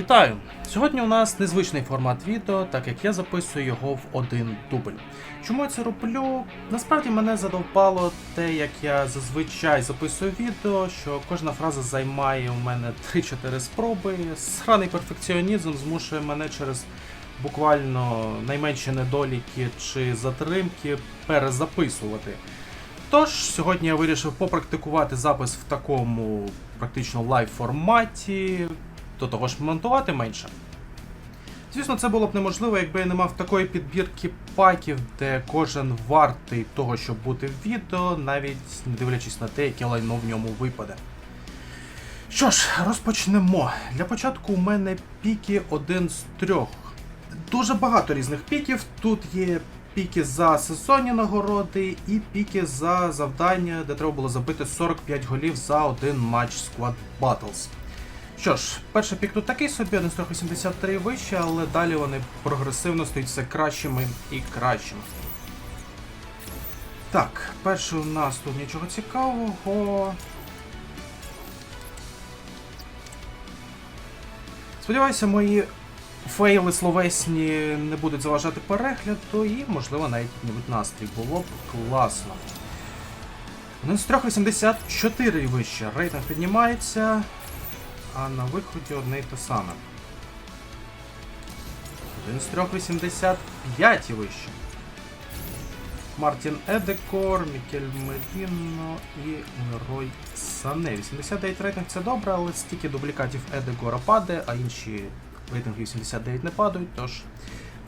Вітаю! Сьогодні у нас незвичний формат відео, так як я записую його в один дубль. Чому я це роблю? Насправді мене задовбало те, як я зазвичай записую відео, що кожна фраза займає у мене 3-4 спроби. Сраний перфекціонізм змушує мене через буквально найменші недоліки чи затримки перезаписувати. Тож, сьогодні я вирішив попрактикувати запис в такому практично лайв форматі, до того ж монтувати менше. Звісно, це було б неможливо, якби я не мав такої підбірки паків, де кожен вартий того, щоб бути в відео, навіть не дивлячись на те, яке лайно в ньому випаде. Що ж, розпочнемо. Для початку у мене піки один з трьох. Дуже багато різних піків. Тут є піки за сезонні нагороди і піки за завдання, де треба було забити 45 голів за один матч Squad Battles. Що ж, перший пік тут такий собі, 183 вище, але далі вони прогресивно стають все кращими і кращими. Так, перший у нас тут нічого цікавого. Сподіваюся, мої фейли словесні не будуть заважати перегляду і, можливо, навіть настрій. Було б класно. Ну, з 3,84 і вище. Рейтинг піднімається, а на виході одне й те саме. Один з 3,85 і вище. Мартін Едекор, Мікель Медіно і Лерой Сане. 89 рейтинг це добре, але стільки дублікатів Едегора падає, а інші рейтинги 89 не падають, тож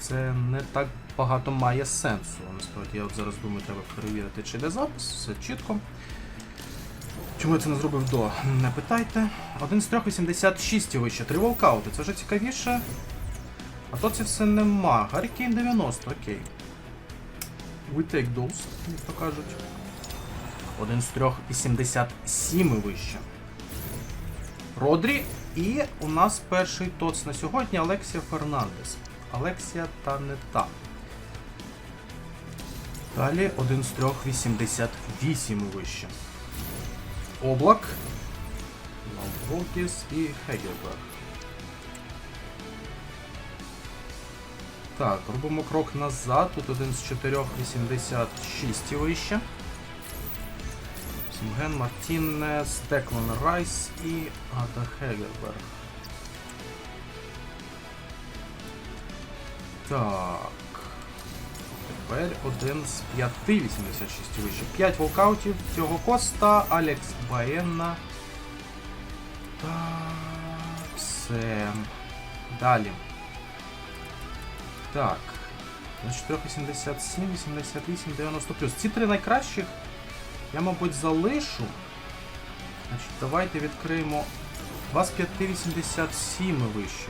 це не так багато має сенсу. Насправді я от зараз думаю, треба перевірити, чи йде запис, все чітко. Чому я це не зробив до? Не питайте. Один з 3,86 і вище, три волкаути, це вже цікавіше. А то це все нема. Гаррікейн 90, окей. We take those, як то кажуть. Один з 3,87 і вище. Родрі. І у нас перший тоц на сьогодні Алексія Фернандес. Алексія та не та. Далі один з 3,88 і вище. Облак. Лаврокіс і Хегельберг. Так, робимо крок назад. Тут один з 4,86 і вище. Сімген Мартінес, Деклан Райс і Ада Хегельберг. Так. Тепер один з 5,86 вище. 5 волкаутів цього коста, Алекс Баєнна. Так, все. Далі. Так. На 487, 88, 90 плюс. Ці три найкращих я, мабуть, залишу. Значить, давайте відкриємо 25,87 і вище.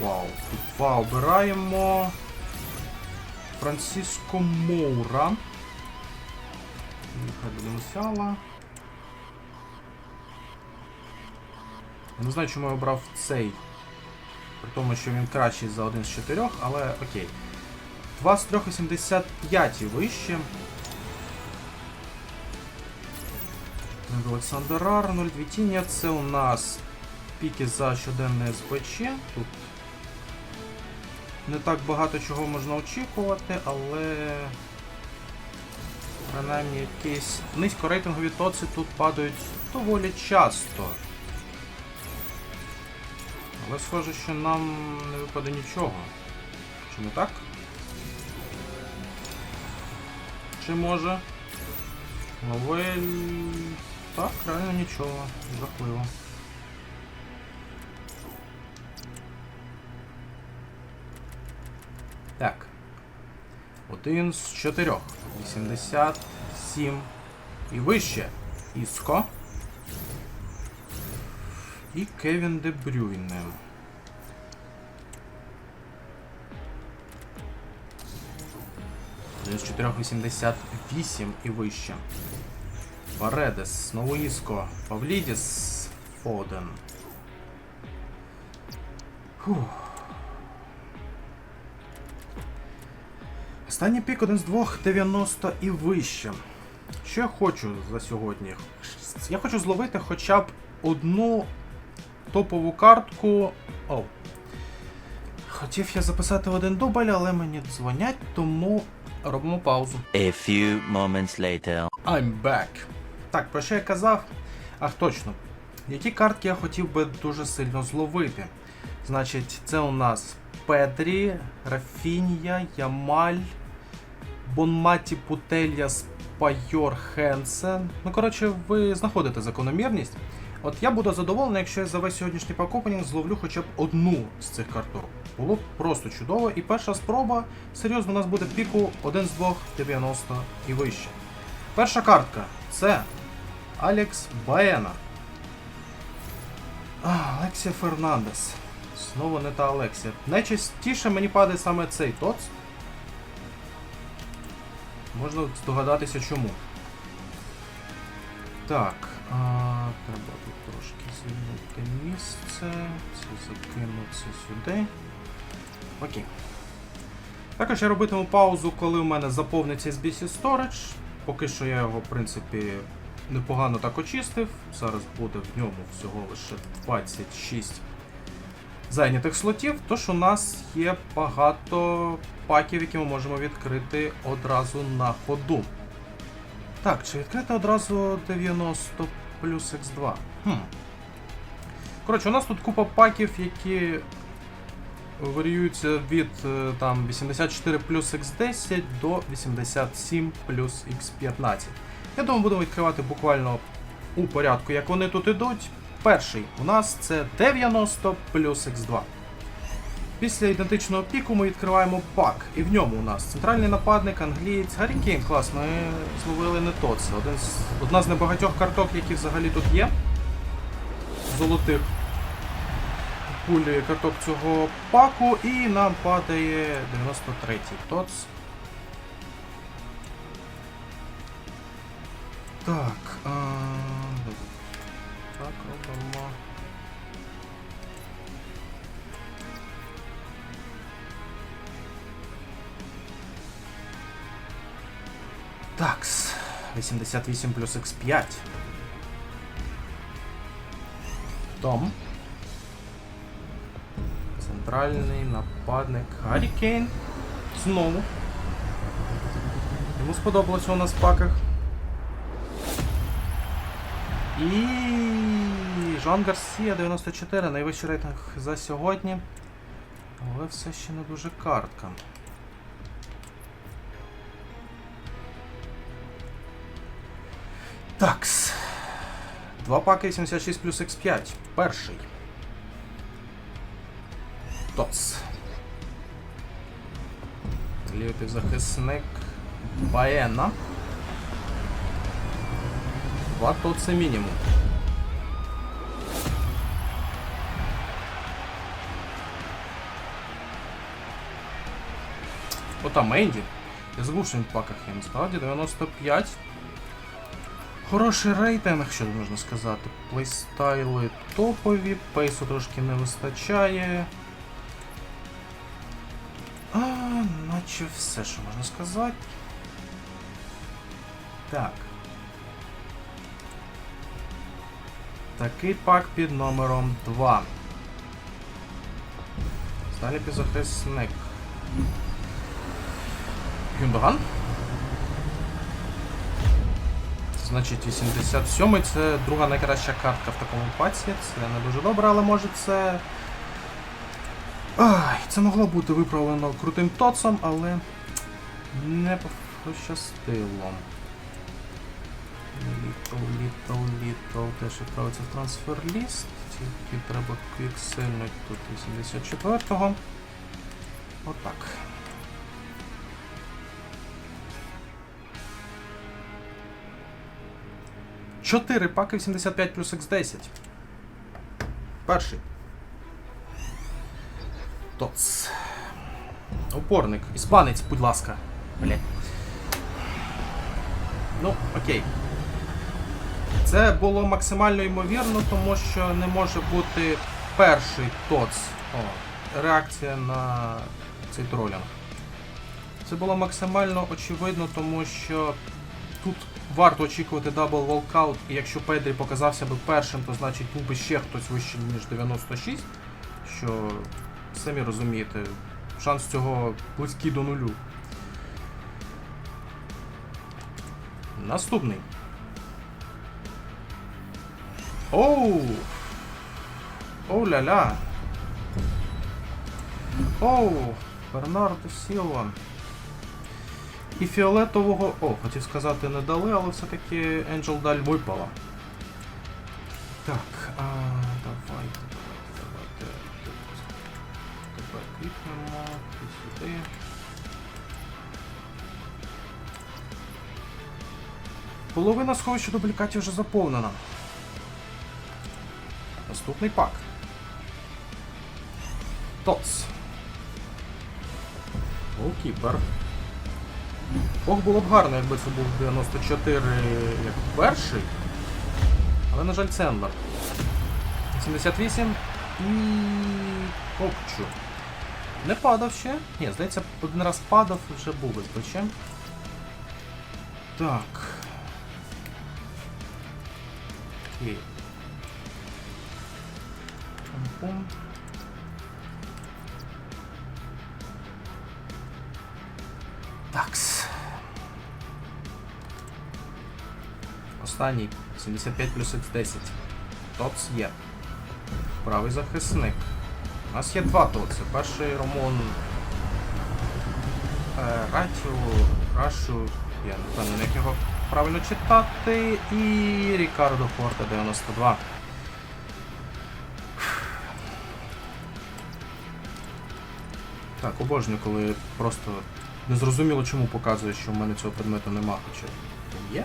Вау. Тут два обираємо. Франциско Моура. Нехай буде Мусяла. Я не знаю, чому я обрав цей. При тому, що він кращий за один з чотирьох, але окей. 2 з 3,85 і вище. Олександр Арнольд, Вітіння, це у нас піки за щоденне СБЧ. Тут не так багато чого можна очікувати, але принаймні якісь низькорейтингові тоці тут падають доволі часто. Але схоже, що нам не випаде нічого. Чи не так? Чи може? Лавель... Так, реально нічого. Жахливо. Так. Один з чотирьох. 87 і вище. Іско. І Кевін Де Брюйне. З 4,88 і вище. Паредес, знову Іско, Павлідіс, Фоден. Фух. Останній пік один з двох 90 і вище. Що я хочу за сьогодні? Я хочу зловити хоча б одну топову картку Оу. Хотів я записати один дубль, але мені дзвонять, тому робимо паузу. A few moments later. I'm back. Так, про що я казав? Ах, точно. Які картки я хотів би дуже сильно зловити? Значить, це у нас Педрі, Рафінія, Ямаль, Бонматі Путелья, Спайор, Хенсен. Ну, коротше, ви знаходите закономірність. От я буду задоволений, якщо я за весь сьогоднішній пакопенінг зловлю хоча б одну з цих карток. Було б просто чудово. І перша спроба, серйозно, у нас буде піку 1 з 2 90 і вище. Перша картка це Алекс Баена. Алексія Фернандес. Знову не та Алексія. Найчастіше мені падає саме цей тоц. Можна здогадатися чому. Так. А, треба тут трошки звільнити місце. Це закинути сюди. Окей. Також я робитиму паузу, коли у мене заповниться SBC Storage. Поки що я його, в принципі, непогано так очистив. Зараз буде в ньому всього лише 26 зайнятих слотів. Тож у нас є багато паків, які ми можемо відкрити одразу на ходу. Так, чи відкрити одразу 90 плюс X2? Хм. Коротше, у нас тут купа паків, які варіюються від е, там 84 плюс X10 до 87 плюс X15. Я думаю, будемо відкривати буквально у порядку, як вони тут ідуть. Перший у нас це 90 плюс X2. Після ідентичного піку ми відкриваємо пак, і в ньому у нас центральний нападник, англієць Гаррі Кейн. Клас, ми зловили не то. Це один з, одна з небагатьох карток, які взагалі тут є. Золотих пулі карток цього паку, і нам падає 93-й тоц. Так. А... Робимо. Такс. 88 плюс X5. Том. Центральний нападник Гаррі Кейн. Знову. Йому сподобалося у нас в паках. І Жан Гарсія 94, найвищий рейтинг за сьогодні. Але все ще не дуже картка. Такс. Два паки 76 плюс X5. Перший. Тоц. Лівий півзахисник Баена. Два тоци мінімум. Ота Менді. Я забув, що він в паках є. Насправді 95. Хороший рейтинг, що можна сказати. Плейстайли топові, пейсу трошки не вистачає. А, наче все, що можна сказати. Так. Такий пак під номером 2. Далі пізохисник. Гюндоган? Значить, 87 це друга найкраща картка в такому паці. Це не дуже добре, але може це. Ай, це могло бути виправлено крутим тоцом, але не пощастило. Літл, літл, літл теж відправиться в трансфер ліст. Тільки треба квіксельнути тут 84-го. Отак. Чотири паки 85 плюс X10. Перший. Тоц. Опорник. Іспанець, будь ласка. Блять. Ну, окей. Це було максимально ймовірно, тому що не може бути перший тоц. О, реакція на цей тролінг. Це було максимально очевидно, тому що тут варто очікувати дабл волкаут, і якщо Педрі показався би першим, то значить був би ще хтось вищий, ніж 96. що самі розумієте, шанс цього близький до нулю. Наступний. Оу! Оу ля-ля! Оу! Бернардо Сілва. І фіолетового. О, хотів сказати, не дали, але все-таки Angel Даль випала. Так, а, давайте, давайте, давайте. Тебе клікнемо, ти сюди. Половина сховища дублікатів вже заповнена. Наступний пак. Тоц. Голкіпер. Ох, було б гарно, якби це був 94 як перший. Але, на жаль, Цендлер. 78 і. Копчу. Не падав ще. Ні, здається, один раз падав вже був СБЧ. Так. Окей. Пум-пум. Останній. 75 плюс X10. Тоц є. Правий захисник. У нас є два тоци. Перший Ромон е, Ратіо, Рашу, я не впевнений, як його правильно читати. І Рікардо Форте 92. Так, обожнюю, коли просто незрозуміло чому показує, що в мене цього предмету нема, хоча є.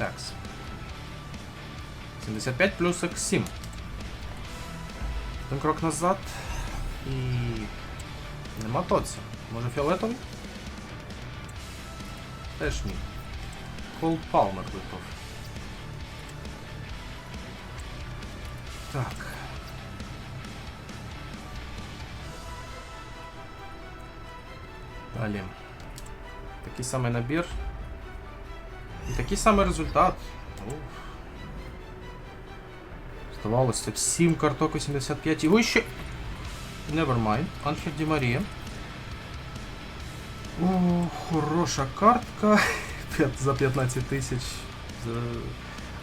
Такс. 75 плюс X7. Один крок назад. І. Нема тоці. Може фіолетовий? Теж ні. Кол Палмер випав. Так. Далі. Такий самий набір. І такий самий результат. Здавалося Здавалося, 7 карток 85 і вище. Nevermind. Анхель Ді Марія. О, хороша картка. За 15 тисяч. За...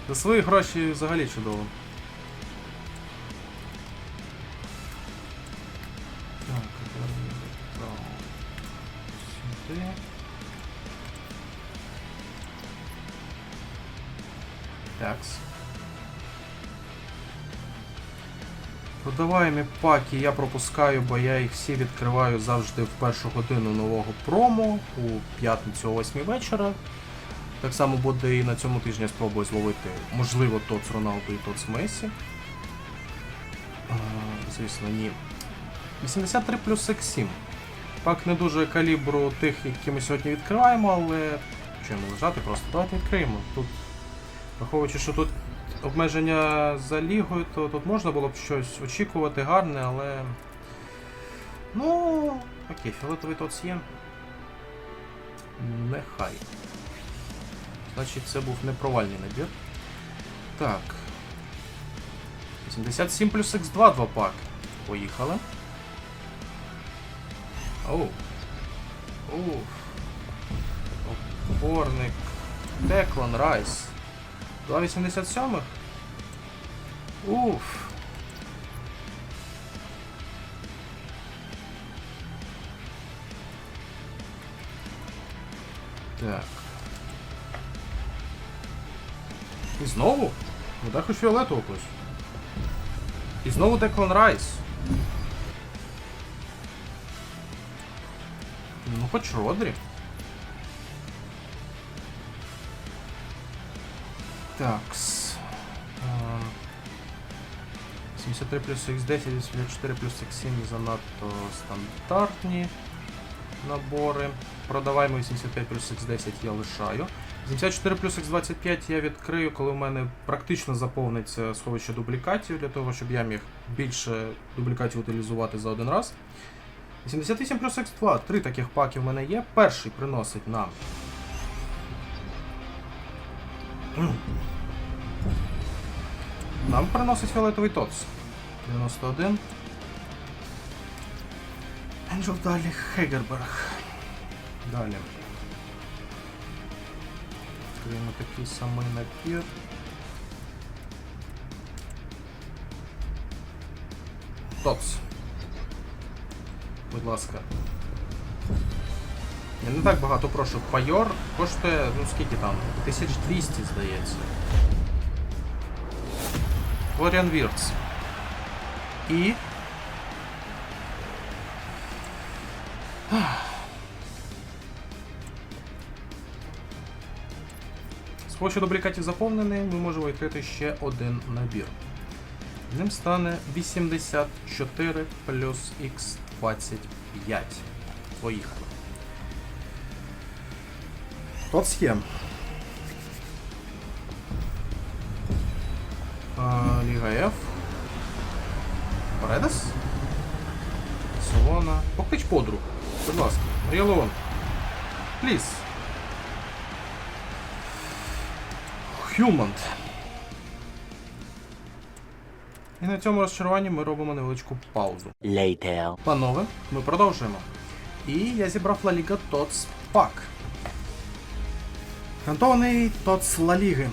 За свої гроші взагалі чудово. Продаваємі паки я пропускаю, бо я їх всі відкриваю завжди в першу годину нового промо у п'ятницю о 8 вечора. Так само буде і на цьому тижні спробую зловити, можливо, Тоц Роналду і Тоц Месі. А, звісно, ні. 83 плюс X7. Пак не дуже калібру тих, які ми сьогодні відкриваємо, але що йому лежати, просто давайте відкриємо. Тут, враховуючи, що тут обмеження за лігою, то тут можна було б щось очікувати гарне, але. Ну. Окей, фіолетовий тоц є. Нехай. Значить, це був непровальний набір. Так. 87 плюс X2 два пак. Поїхали. Оу. Оу. Опорник. Деклан Райс. 2,87? Уф. Так. І знову? Ну дай хоч фіолетову якусь. І знову Деклан Райс. Ну хоч Родрі. Такс. А, 73 плюс X10, 84 плюс X7 занадто стандартні набори. Продаваємо 85 плюс X10 я лишаю. 74 плюс X25 я відкрию, коли в мене практично заповниться сховище дублікатів, для того, щоб я міг більше дублікатів утилізувати за один раз. 88 плюс X2, три таких паки в мене є. Перший приносить нам. Нам приносить фіолетовий тоц. 91. Енджел далі Хегерберг. Далі. Відкриємо такий самий набір. Тоц. Будь ласка. Я не так багато прошу. Пайор коштує, ну скільки там? 1200, здається. Флоріан Вірц. І. Помощью дублікатів заповнений, ми можемо відкрити ще один набір. Ним стане 84 плюс Х25. Поїхали. Тоц є. Ліга F. Паредес? Солона. Поклич подруг. Будь ласка. Марія Леон. Пліз. Хюмант. І на цьому розчаруванні ми робимо невеличку паузу. Later. Панове, ми продовжуємо. І я зібрав La Liga TOTS пак. Кантований TOTS La Liga.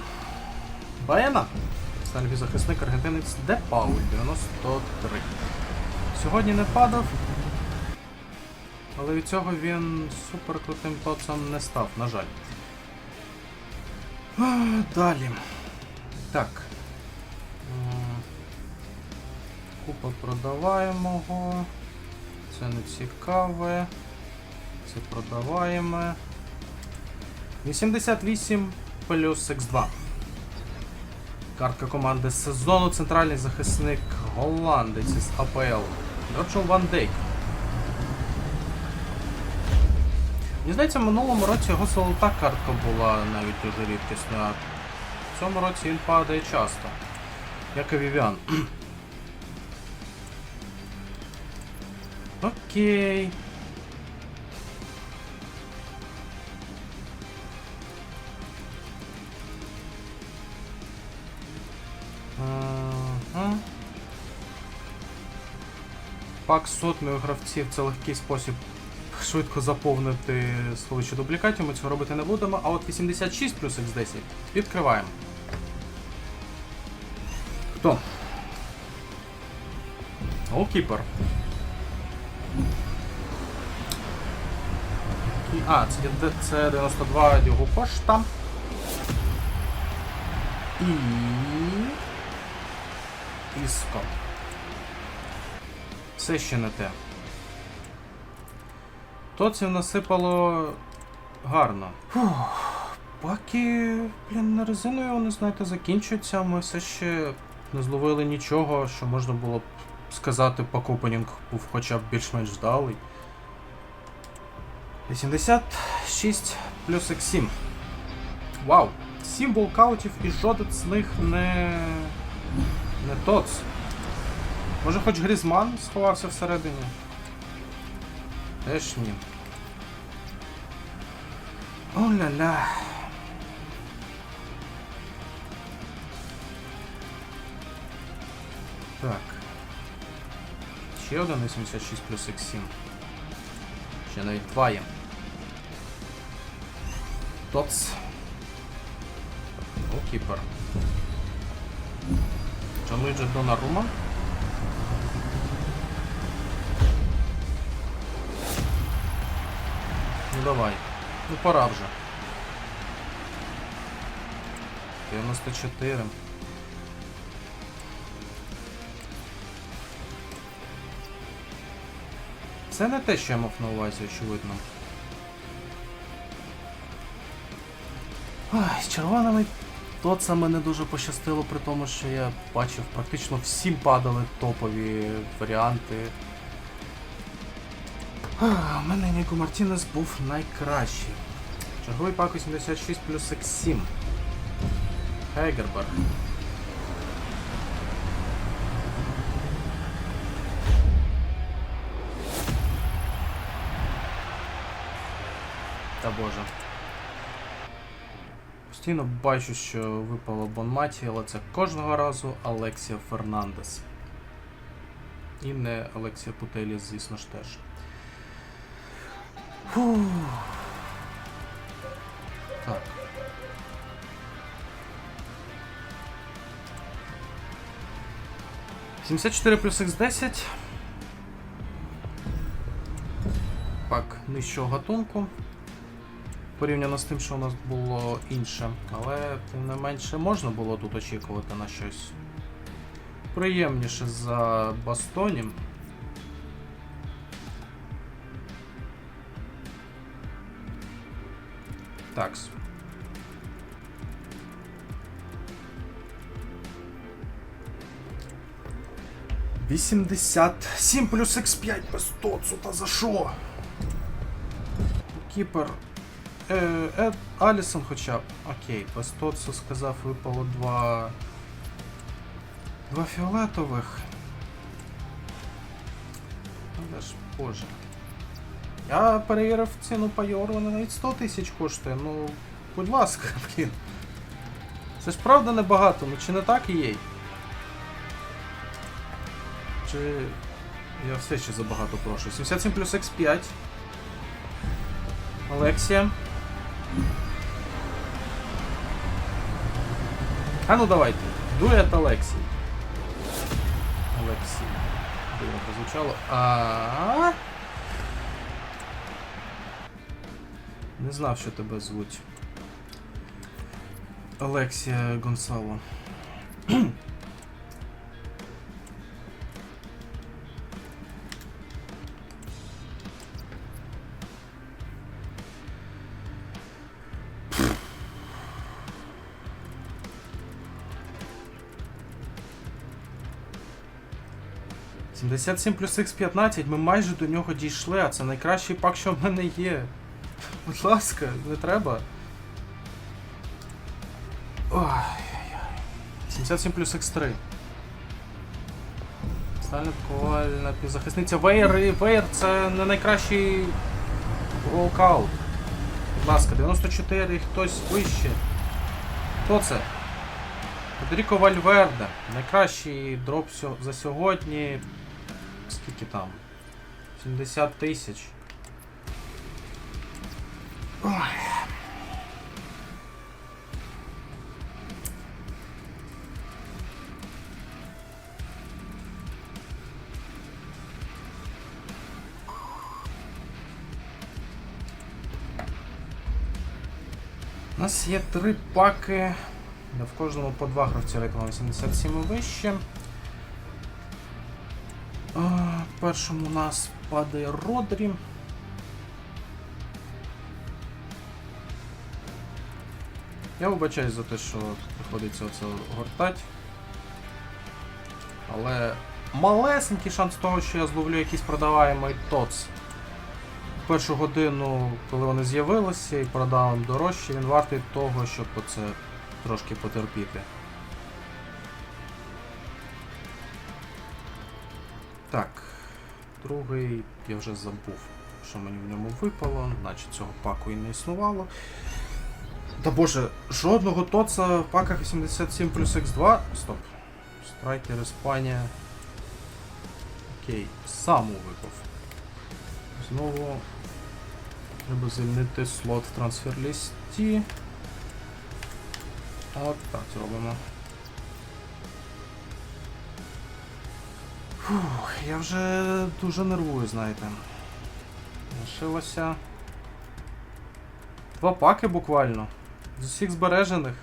Баена. Стальний захисник аргентинець Де Пауль 93. Сьогодні не падав. Але від цього він супер крутим тоцом не став, на жаль. Далі. Так. Купа продаваємого. Це не цікаве. Це продаваємо. 88 плюс X2. Картка команди сезону. Центральний захисник голландець із АПЛ. Virtual Ван Дейк. Мені здається, в минулому році його золота картка була навіть дуже рідкісною, а в цьому році він падає часто. Як і Вівіан. Окей. Пак сотни у гравців це легкий спосіб швидко заповнити сховище дублікатів. Ми цього робити не будемо. А от 86 плюс X10 відкриваємо. Хто? Голкіпер. А, це, це 92 його кошта. І. Іско. Все ще не те. Тоців насипало гарно. Фух. Паки, блін, на резиною вони, знаєте, закінчуються. Ми все ще не зловили нічого, що можна було б сказати, пак-опенінг був хоча б більш-менш вдалий. 86 плюс X7. Вау! 7 волкаутів і жоден з них не. не тоц. Може хоч Грізман сховався всередині? Теж ні. О-ля-ля. Так. Ще один 86 плюс X7. Ще навіть два є. Тоц. Голкіпер. Джанлуїджі Донарума. Ну давай. Ну пора вже. 94. Це не те, що я мав на увазі, очевидно. Ой, з червоними тоцами не дуже пощастило, при тому, що я бачив, практично всім падали топові варіанти. У мене Ніко Мартінес був найкращий. Черговий пак 86 плюс X7. Хегерберг. Та боже. постійно бачу, що випало Бонматі, але це кожного разу Алексія Фернандес. І не Алексія Путеліс, звісно ж теж. Фух. Так. Сімдесят чотири плюс Х10. Пак нижчого гатунку. Порівняно з тим, що у нас було інше. Але тим не менше можна було тут очікувати на щось приємніше за бастонів. Такс. Вісімдесят сім плюс Х5 без тоцу, та за що? Кіпер. Е, Ед Алісон хоча б. Окей, без тоцу сказав, випало два. Два фіолетових. Але ж, боже. Я перевірив ціну пайору, вона навіть 100 тисяч коштує. Ну, будь ласка, блін. Це ж правда небагато, ну чи не так і є? Чи. Я все ще забагато прошу. 77 плюс X5. Алексія. А ну давайте. Дует Алексій. Олексій. Дивно прозвучало. А. Не знав, що тебе звуть. Алексія Гонсало. Сімдесят сім плюс Х15, ми майже до нього дійшли, а це найкращий пак, що в мене є. Будь ласка, не треба. Ой. 77 плюс X3. Стальна ковальна півзахисниця. Вейер і Вейер це не найкращий волкаут. Будь ласка, 94 і хтось вище. Хто це? Федеріко Вальверде. Найкращий дроп за сьогодні. Скільки там? 70 тисяч. Ой. У нас є три паки. В кожному по два гравці рейтингу 87 і вище. А, Першому у нас падає Родрі. Я вибачаюсь за те, що приходиться оце гортать. Але малесенький шанс того, що я зловлю якийсь продаваємий ТОЦ. Першу годину, коли вони з'явилися і продав дорожче, він вартий того, щоб оце трошки потерпіти. Так, другий я вже забув, що мені в ньому випало, наче цього паку і не існувало. Та боже, жодного тоца в паках 87 плюс X2. Стоп. Страйкер Іспанія. Окей, саму випав. Знову треба звільнити слот в трансфер-лісті. От так зробимо. Фух, я вже дуже нервую, знаєте. Лишилося. Два паки буквально. З усіх збережених.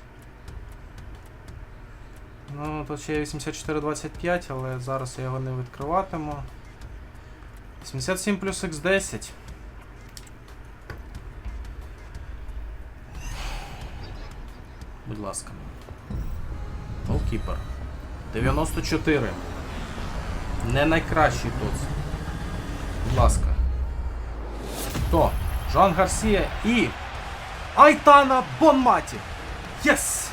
Ну, тут ще є 8425, але зараз я його не відкриватиму. 77 плюс X10. Будь ласка. Голкіпер. 94. Не найкращий тут. Будь ласка. Хто? Жан Гарсія і. Айтана Бонматі! Єс!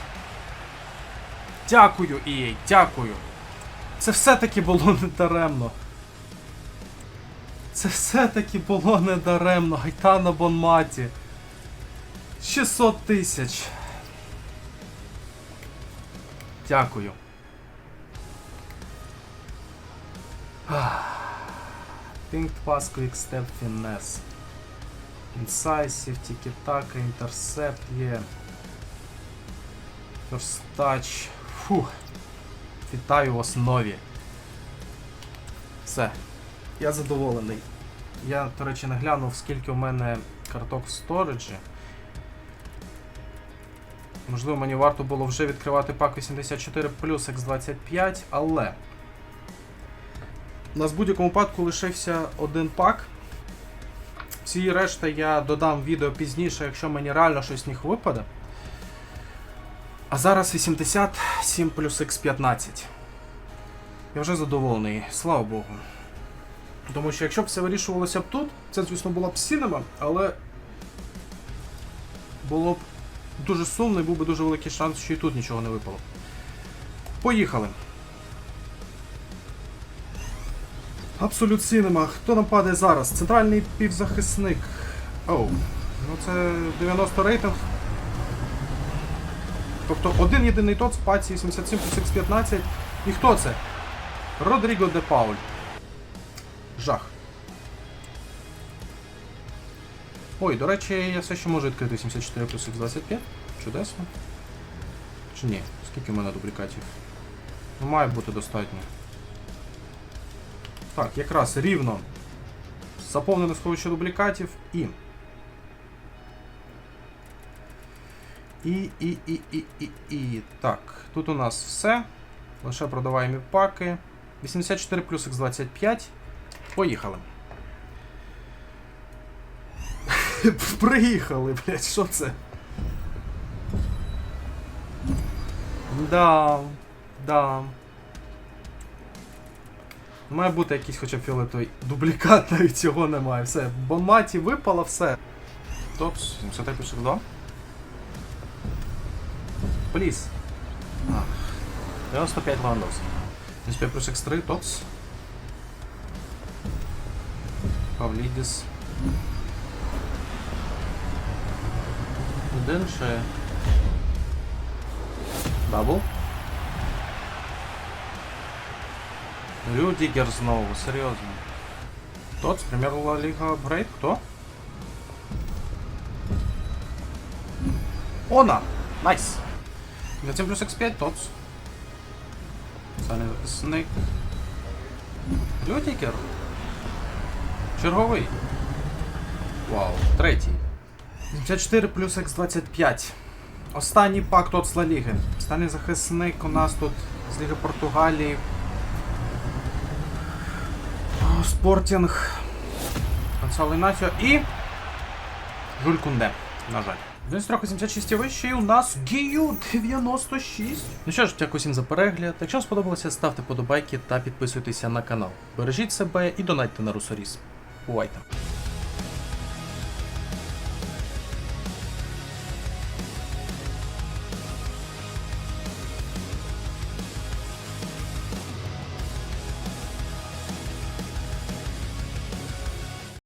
Дякую, EA, дякую. Це все-таки було не даремно. Це все-таки було не даремно. Гайтана Бонматі. 600 тисяч. Дякую. Think Pass Quick Step Finesse. Incisive, Tiki-Taka, Intercept є. Touch. Фух. Вітаю вас нові. Все. Я задоволений. Я, до речі, не глянув, скільки у мене карток в сториджі. Можливо, мені варто було вже відкривати пак 84 плюс X25, але. У нас в будь-якому випадку лишився один пак. Всі решта я додам відео пізніше, якщо мені реально щось з випаде. А зараз 87 плюс X15. Я вже задоволений, слава Богу. Тому що якщо б все вирішувалося б тут, це, звісно, була б сінема, але було б дуже сумно і був би дуже великий шанс, що і тут нічого не випало. Поїхали. Абсолют Сінема. Хто нам падає зараз? Центральний півзахисник. Оу. Ну це 90 рейтинг. Тобто один єдиний тот паці 87 плюс X15. І хто це? Родріго де Пауль. Жах. Ой, до речі, я все ще можу відкрити 74 плюс X25. Чудесно. Чи ні? Скільки в мене дублікатів? Ну, має бути достатньо. Так, якраз рівно. Заповнене сховище дублікатів і. І, і, і, і, і, і. Так, тут у нас все. Лише продаваємо паки. 84 плюс X25. Поїхали. Приїхали, блядь, що це? Да, да. Має бути якийсь хоча б фіолетовий дублікат, навіть цього немає. Все, бонматі випало, все. Топс, 73 плюс 2. Пліс. А. 95 Ландовський. 95 плюс X3, Топс. Павлідіс. Один ще. Дабл. Рюдігер знову, серйозно. Тот, прем'єр Ла Ліга Апгрейд, хто? Она! Найс! 27 плюс X5, Тотс. Снейк. Рюдігер. Черговий. Вау, третій. 74 плюс X25. Останній пак тот з Ла Ліги. Останній захисник у нас тут з Ліги Португалії. Спортінг. Гонсало Інасіо і. Жуль Кунде. На жаль. Він трохи 76 і вище, у нас Гію 96. Ну що ж, дякую всім за перегляд. Якщо вам сподобалося, ставте подобайки та підписуйтеся на канал. Бережіть себе і донайте на Русоріс. Бувайте!